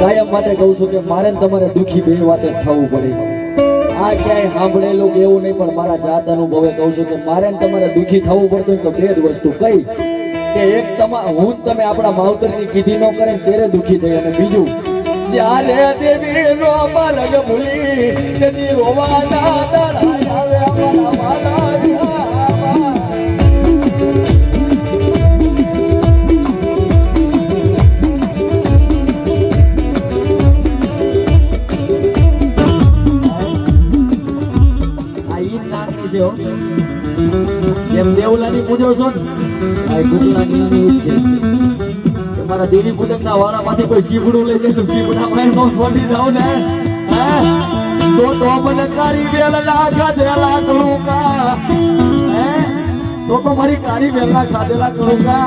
કાયમ માટે કહું છું કે મારે તમારે દુખી બે વાતે થવું પડે. આ ક્યાંય સાંભળેલું કે એવું નહીં, પણ મારા જાત અનુભવે કહું છું કે મારે તમારે દુખી થવું પડતું તો બે વસ્તુ કઈ. કે એક તમા, હું તમે આપણા માવતરની કીધી નો કરે ત્યારે દુખી થઈ અને બીજું ચાલે દેવી નો મરગ ભૂલી તેથી છે. જેમ દેવલાની પૂજો છો ને? એની છે. તમારા દેવી પૂજક ના કોઈ શીપડું લઈ જાય તો શીપડામાં નો છોડી જાવ ને? તો તો મને કારી વેલ ના ખાધેલા કરું કા હે? તો તો મારી કારી વેલ ના ખાધેલા કરું કા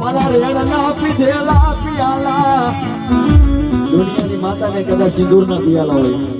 મારા રેડ ના પીધેલા પિયાલા. દુનિયાની માતાને કદાચ સિંદૂર ના પિયાલા હોય.